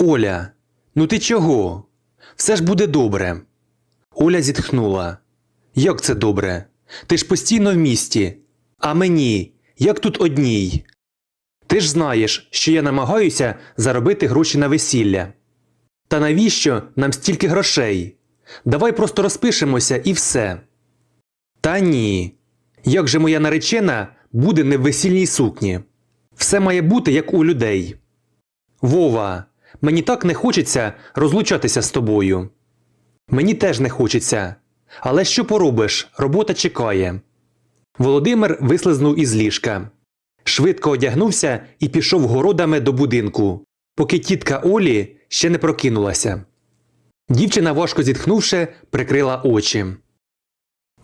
Оля, ну ти чого? Все ж буде добре. Оля зітхнула. Як це добре? Ти ж постійно в місті. А мені, як тут одній? Ти ж знаєш, що я намагаюся заробити гроші на весілля. Та навіщо нам стільки грошей? Давай просто розпишемося і все. Та ні. Як же моя наречена буде не в весільній сукні? Все має бути як у людей. Вова, мені так не хочеться розлучатися з тобою. Мені теж не хочеться. Але що поробиш, робота чекає. Володимир вислизнув із ліжка. Швидко одягнувся і пішов городами до будинку, поки тітка Олі ще не прокинулася. Дівчина, важко зітхнувши, прикрила очі.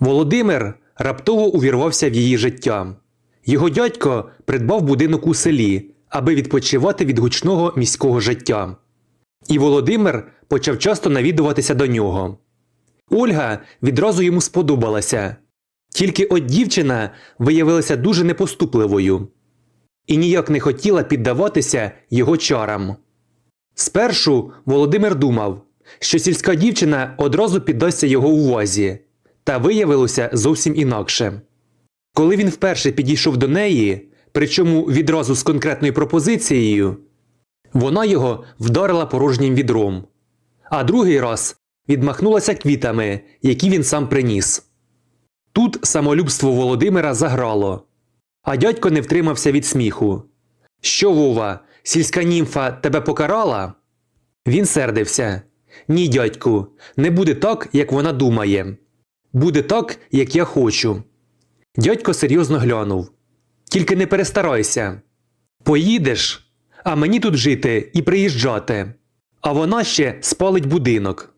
Володимир раптово увірвався в її життя. Його дядько придбав будинок у селі, аби відпочивати від гучного міського життя. І Володимир почав часто навідуватися до нього. Ольга відразу йому сподобалася. Тільки от дівчина виявилася дуже непоступливою і ніяк не хотіла піддаватися його чарам. Спершу Володимир думав, що сільська дівчина одразу піддасться його увазі, та виявилося зовсім інакше. Коли він вперше підійшов до неї, причому відразу з конкретною пропозицією, вона його вдарила порожнім відром, а другий раз відмахнулася квітами, які він сам приніс. Тут самолюбство Володимира заграло, а дядько не втримався від сміху. Що, Вова, сільська німфа тебе покарала? Він сердився. Ні, дядьку, не буде так, як вона думає. Буде так, як я хочу. Дядько серйозно глянув. Тільки не перестарайся. Поїдеш, а мені тут жити і приїжджати. А вона ще спалить будинок.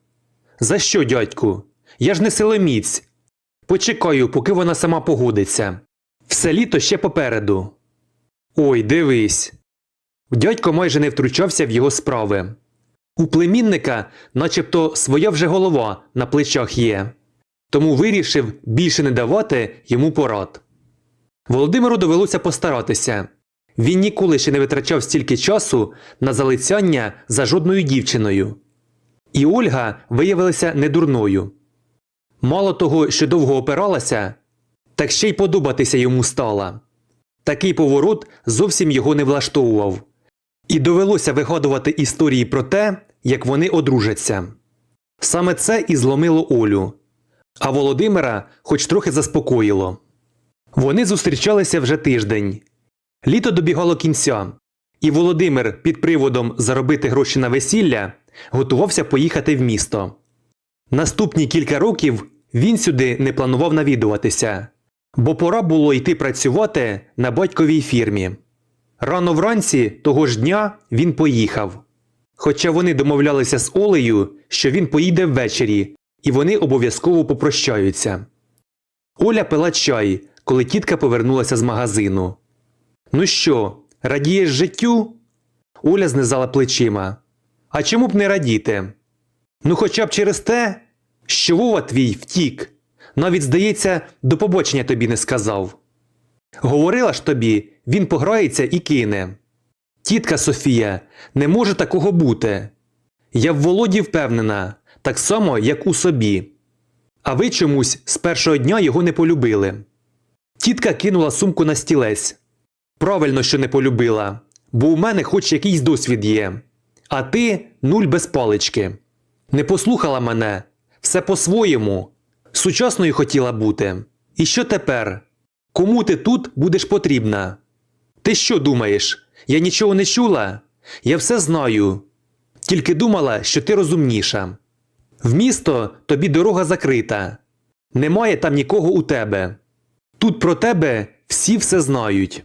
За що, дядьку? Я ж не силоміць. Почекаю, поки вона сама погодиться. Все літо ще попереду. Ой, дивись. Дядько майже не втручався в його справи. У племінника начебто своя вже голова на плечах є, тому вирішив більше не давати йому порад. Володимиру довелося постаратися. Він ніколи ще не витрачав стільки часу на залицяння за жодною дівчиною. І Ольга виявилася недурною. Мало того, що довго опиралася, так ще й подобатися йому стала. Такий поворот зовсім його не влаштовував. І довелося вигадувати історії про те, як вони одружаться. Саме це і зломило Олю, а Володимира хоч трохи заспокоїло. Вони зустрічалися вже тиждень. Літо добігало кінця, і Володимир під приводом заробити гроші на весілля готувався поїхати в місто. Наступні кілька років він сюди не планував навідуватися, бо пора було йти працювати на батьковій фірмі. Рано вранці того ж дня він поїхав. Хоча вони домовлялися з Олею, що він поїде ввечері, і вони обов'язково попрощаються. Оля пила чай, коли тітка повернулася з магазину. Ну що, радієш життю? Оля знизала плечима. А чому б не радіти? Ну, хоча б через те, що Вова твій втік. Навіть, здається, до побачення тобі не сказав. Говорила ж тобі, він пограється і кине. Тітка Софія, не може такого бути. Я в Володі впевнена, так само, як у собі. А ви чомусь з першого дня його не полюбили. Тітка кинула сумку на стілець. Правильно, що не полюбила, бо у мене хоч якийсь досвід є. А ти нуль без палички. Не послухала мене, все по-своєму. Сучасною хотіла бути. І що тепер? Кому ти тут будеш потрібна? Ти що думаєш? Я нічого не чула? Я все знаю. Тільки думала, що ти розумніша. В місто тобі дорога закрита. Немає там нікого у тебе. Тут про тебе всі все знають.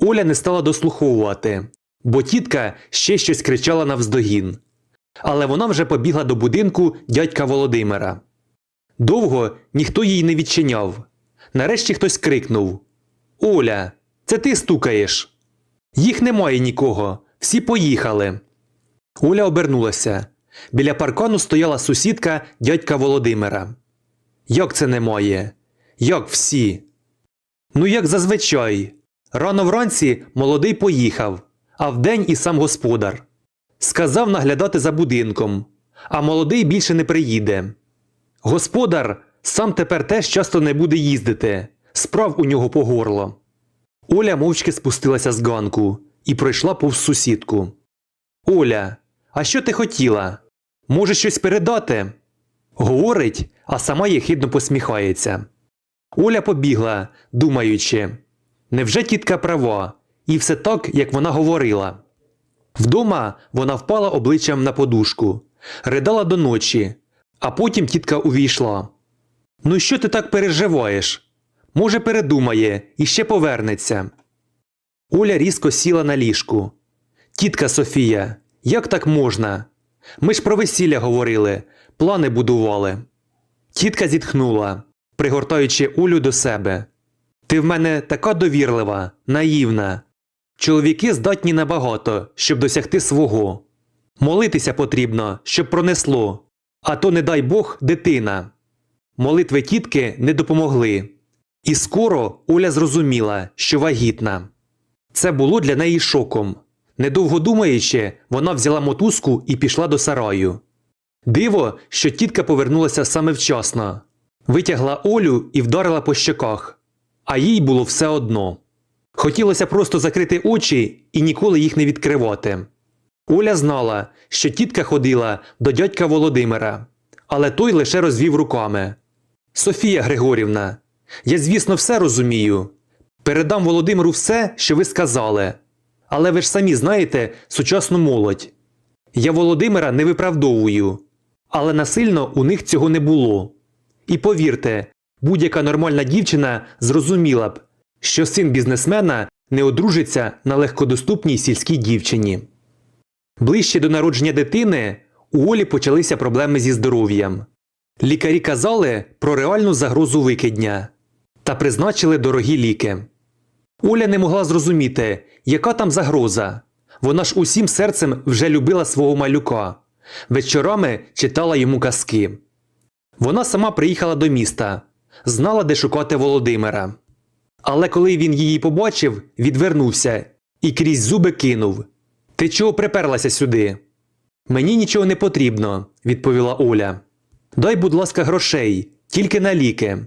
Оля не стала дослуховувати, бо тітка ще щось кричала навздогін. Але вона вже побігла до будинку дядька Володимира. Довго ніхто їй не відчиняв. Нарешті хтось крикнув Оля, це ти стукаєш? Їх немає нікого, всі поїхали. Оля обернулася. Біля паркану стояла сусідка дядька Володимира. Як це немає? Як всі? Ну, як зазвичай. Рано вранці молодий поїхав, а вдень і сам господар. Сказав наглядати за будинком, а молодий більше не приїде. Господар сам тепер теж часто не буде їздити, справ у нього по горло. Оля мовчки спустилася з ганку і пройшла повз сусідку. Оля, а що ти хотіла? Може, щось передати? Говорить, а сама єхидно посміхається. Оля побігла, думаючи, невже тітка права, і все так, як вона говорила. Вдома вона впала обличчям на подушку, ридала до ночі, а потім тітка увійшла. Ну що ти так переживаєш? Може, передумає і ще повернеться. Оля різко сіла на ліжку. Тітка Софія, як так можна? Ми ж про весілля говорили, плани будували. Тітка зітхнула, пригортаючи Олю до себе. Ти в мене така довірлива, наївна. Чоловіки здатні набагато, щоб досягти свого. Молитися потрібно, щоб пронесло, а то, не дай Бог, дитина. Молитви тітки не допомогли. І скоро Оля зрозуміла, що вагітна. Це було для неї шоком. Недовго думаючи, вона взяла мотузку і пішла до сараю. Диво, що тітка повернулася саме вчасно. Витягла Олю і вдарила по щоках, а їй було все одно. Хотілося просто закрити очі і ніколи їх не відкривати. Оля знала, що тітка ходила до дядька Володимира, але той лише розвів руками. Софія Григорівна, я, звісно, все розумію. Передам Володимиру все, що ви сказали. Але ви ж самі знаєте сучасну молодь. Я Володимира не виправдовую, але насильно у них цього не було. І повірте, будь-яка нормальна дівчина зрозуміла б, що син бізнесмена не одружиться на легкодоступній сільській дівчині. Ближче до народження дитини у Олі почалися проблеми зі здоров'ям. Лікарі казали про реальну загрозу викидня та призначили дорогі ліки. Оля не могла зрозуміти, яка там загроза. Вона ж усім серцем вже любила свого малюка. Вечорами читала йому казки. Вона сама приїхала до міста, знала, де шукати Володимира. Але коли він її побачив, відвернувся і крізь зуби кинув Ти чого приперлася сюди? Мені нічого не потрібно, відповіла Оля. Дай, будь ласка, грошей, тільки на ліки.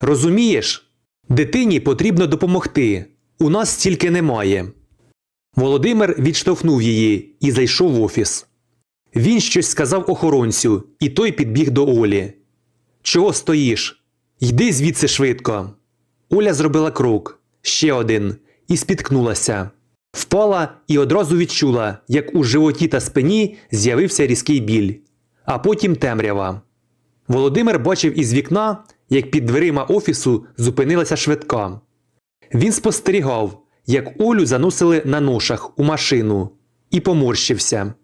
Розумієш? Дитині потрібно допомогти. У нас стільки немає. Володимир відштовхнув її і зайшов в офіс. Він щось сказав охоронцю, і той підбіг до Олі. Чого стоїш? Йди звідси швидко. Оля зробила крок, ще один, і спіткнулася. Впала і одразу відчула, як у животі та спині з'явився різкий біль, а потім темрява. Володимир бачив із вікна, як під дверима офісу зупинилася швидка. Він спостерігав, як Олю заносили на ношах у машину, і поморщився.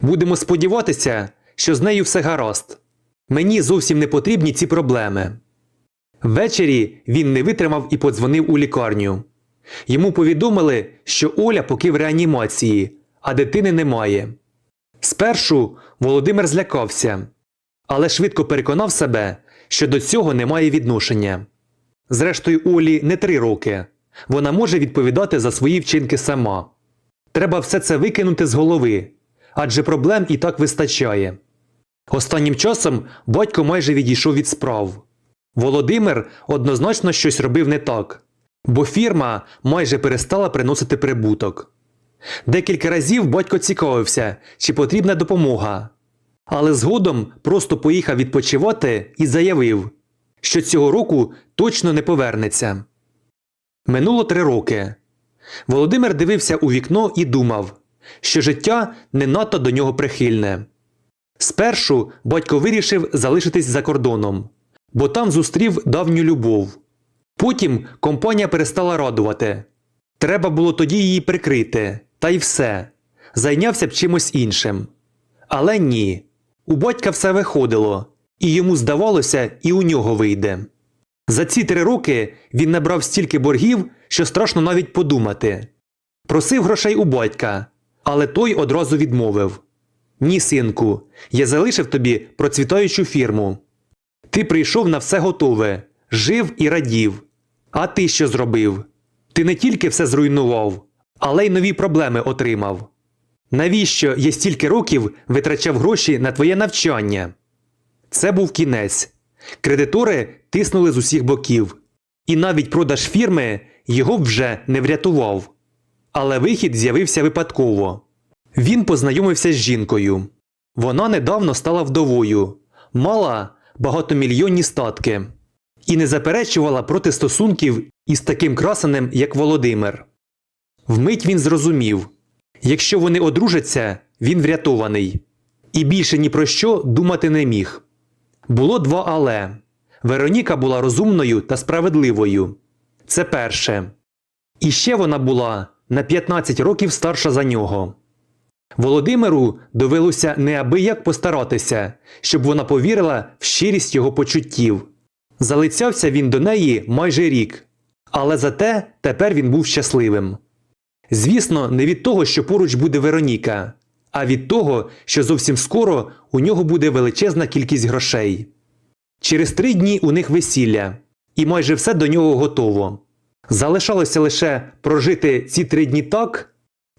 Будемо сподіватися, що з нею все гаразд. Мені зовсім не потрібні ці проблеми. Ввечері він не витримав і подзвонив у лікарню. Йому повідомили, що Оля поки в реанімації, а дитини немає. Спершу Володимир злякався, але швидко переконав себе, що до цього немає відношення. Зрештою, Олі не три роки. Вона може відповідати за свої вчинки сама. Треба все це викинути з голови, адже проблем і так вистачає. Останнім часом батько майже відійшов від справ. Володимир однозначно щось робив не так, бо фірма майже перестала приносити прибуток. Декілька разів батько цікавився, чи потрібна допомога, але згодом просто поїхав відпочивати і заявив, що цього року точно не повернеться. Минуло три роки. Володимир дивився у вікно і думав, що життя не надто до нього прихильне. Спершу батько вирішив залишитись за кордоном, бо там зустрів давню любов. Потім компанія перестала радувати. Треба було тоді її прикрити, та й все. Зайнявся б чимось іншим. Але ні. У батька все виходило, і йому здавалося, і у нього вийде. За ці три роки він набрав стільки боргів, що страшно навіть подумати. Просив грошей у батька, але той одразу відмовив Ні, синку, я залишив тобі процвітаючу фірму. Ти прийшов на все готове, жив і радів. А ти що зробив? Ти не тільки все зруйнував, але й нові проблеми отримав. Навіщо я стільки років витрачав гроші на твоє навчання? Це був кінець. Кредитори тиснули з усіх боків, і навіть продаж фірми його вже не врятував. Але вихід з'явився випадково. Він познайомився з жінкою. Вона недавно стала вдовою, мала багатомільйонні статки і не заперечувала проти стосунків із таким красенем, як Володимир. Вмить він зрозумів якщо вони одружаться, він врятований. І більше ні про що думати не міг. Було два але. Вероніка була розумною та справедливою. Це перше. І ще вона була на 15 років старша за нього. Володимиру довелося неабияк постаратися, щоб вона повірила в щирість його почуттів. Залицявся він до неї майже рік, але зате тепер він був щасливим. Звісно, не від того, що поруч буде Вероніка, а від того, що зовсім скоро у нього буде величезна кількість грошей. Через три дні у них весілля, і майже все до нього готово. Залишалося лише прожити ці три дні так,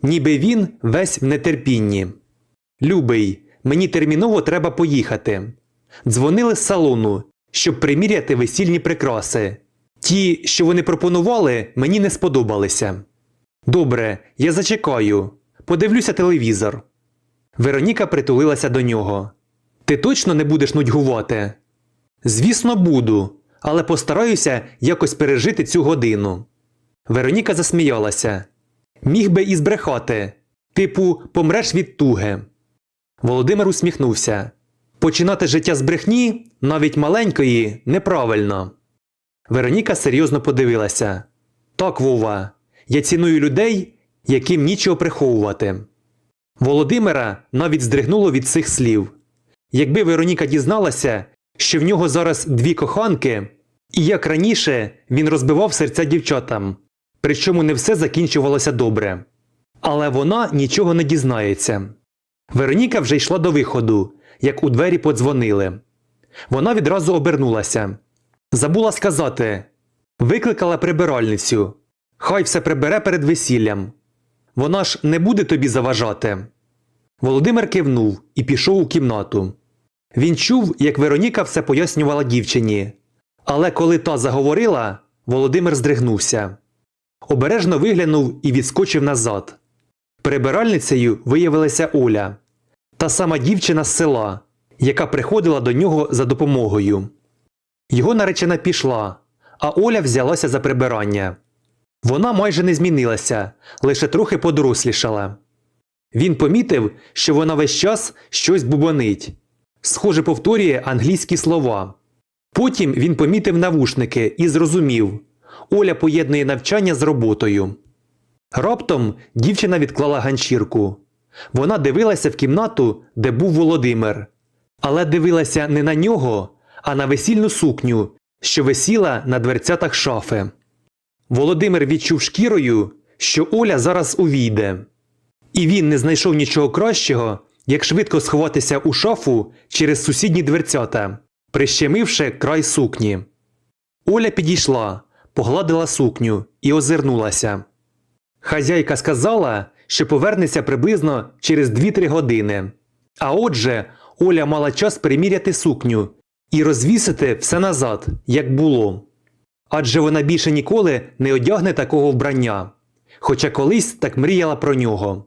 ніби він весь в нетерпінні. Любий, мені терміново треба поїхати. Дзвонили з салону, щоб приміряти весільні прикраси. Ті, що вони пропонували, мені не сподобалися. Добре, я зачекаю. Подивлюся телевізор. Вероніка притулилася до нього. Ти точно не будеш нудьгувати? Звісно, буду, але постараюся якось пережити цю годину. Вероніка засміялася. Міг би і збрехати. Типу, помреш від туги. Володимир усміхнувся. Починати життя з брехні, навіть маленької, неправильно. Вероніка серйозно подивилася. Так, Вова, я ціную людей, яким нічого приховувати. Володимира навіть здригнуло від цих слів. Якби Вероніка дізналася, що в нього зараз дві коханки, і як раніше він розбивав серця дівчатам, причому не все закінчувалося добре. Але вона нічого не дізнається. Вероніка вже йшла до виходу, як у двері подзвонили. Вона відразу обернулася. Забула сказати викликала прибиральницю. Хай все прибере перед весіллям. Вона ж не буде тобі заважати. Володимир кивнув і пішов у кімнату. Він чув, як Вероніка все пояснювала дівчині. Але коли та заговорила, Володимир здригнувся. Обережно виглянув і відскочив назад. Прибиральницею виявилася Оля, та сама дівчина з села, яка приходила до нього за допомогою. Його наречена пішла, а Оля взялася за прибирання. Вона майже не змінилася, лише трохи подорослішала. Він помітив, що вона весь час щось бубонить, схоже, повторює англійські слова. Потім він помітив навушники і зрозумів Оля поєднує навчання з роботою. Раптом дівчина відклала ганчірку. Вона дивилася в кімнату, де був Володимир, але дивилася не на нього, а на весільну сукню, що висіла на дверцятах шафи. Володимир відчув шкірою, що Оля зараз увійде. І він не знайшов нічого кращого, як швидко сховатися у шафу через сусідні дверцята, прищемивши край сукні. Оля підійшла, погладила сукню і озирнулася. Хазяйка сказала, що повернеться приблизно через 2-3 години. А отже, Оля мала час приміряти сукню і розвісити все назад, як було. Адже вона більше ніколи не одягне такого вбрання, хоча колись так мріяла про нього.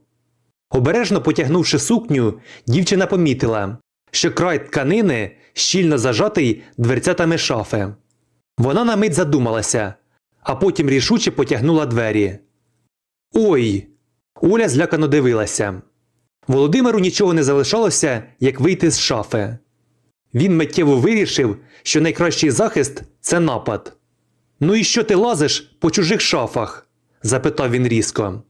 Обережно потягнувши сукню, дівчина помітила, що край тканини щільно зажатий дверцятами шафи. Вона на мить задумалася, а потім рішуче потягнула двері. Ой. Оля злякано дивилася. Володимиру нічого не залишалося, як вийти з шафи. Він миттєво вирішив, що найкращий захист це напад. Ну і що ти лазиш по чужих шафах? запитав він різко.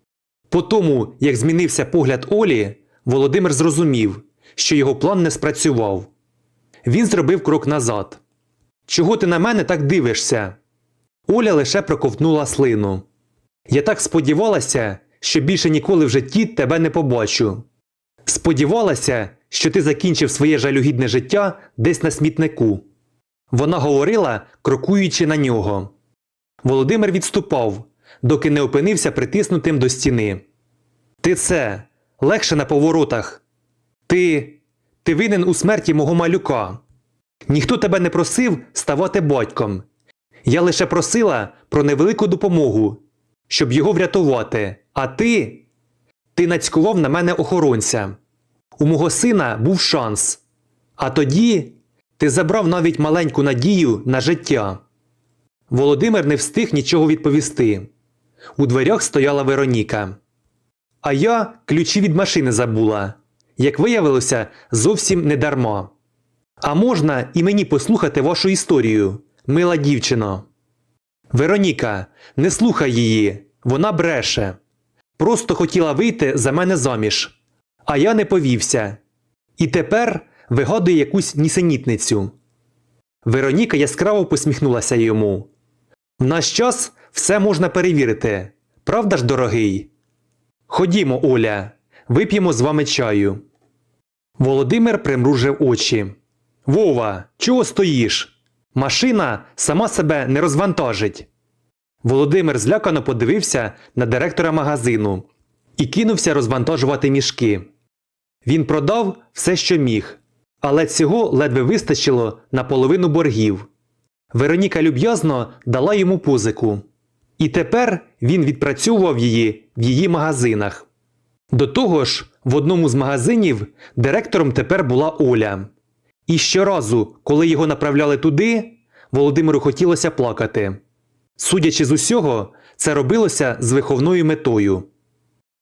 По тому, як змінився погляд Олі, Володимир зрозумів, що його план не спрацював. Він зробив крок назад. Чого ти на мене так дивишся? Оля лише проковтнула слину. Я так сподівалася, що більше ніколи в житті тебе не побачу. Сподівалася, що ти закінчив своє жалюгідне життя десь на смітнику. Вона говорила, крокуючи на нього. Володимир відступав, доки не опинився притиснутим до стіни. Ти це, легше на поворотах. Ти. ти винен у смерті мого малюка. Ніхто тебе не просив ставати батьком. Я лише просила про невелику допомогу, щоб його врятувати. А ти. Ти нацькував на мене охоронця. У мого сина був шанс. А тоді ти забрав навіть маленьку надію на життя. Володимир не встиг нічого відповісти. У дверях стояла Вероніка. А я ключі від машини забула. Як виявилося, зовсім не дарма. А можна і мені послухати вашу історію, мила дівчино. Вероніка, не слухай її, вона бреше. Просто хотіла вийти за мене заміж. А я не повівся. І тепер вигадує якусь нісенітницю. Вероніка яскраво посміхнулася йому. В наш час все можна перевірити. Правда ж, дорогий? Ходімо, Оля, вип'ємо з вами чаю. Володимир примружив очі. Вова, чого стоїш? Машина сама себе не розвантажить. Володимир злякано подивився на директора магазину і кинувся розвантажувати мішки. Він продав все, що міг, але цього ледве вистачило на половину боргів. Вероніка люб'язно дала йому позику. І тепер він відпрацьовував її в її магазинах. До того ж, в одному з магазинів директором тепер була Оля. І щоразу, коли його направляли туди, Володимиру хотілося плакати. Судячи з усього, це робилося з виховною метою.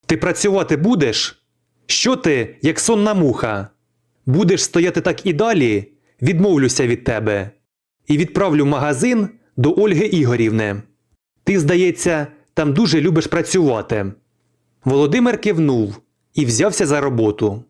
Ти працювати будеш? Що ти, як сонна муха? Будеш стояти так і далі, відмовлюся від тебе. І відправлю в магазин до Ольги Ігорівни. Ти, здається, там дуже любиш працювати. Володимир кивнув і взявся за роботу.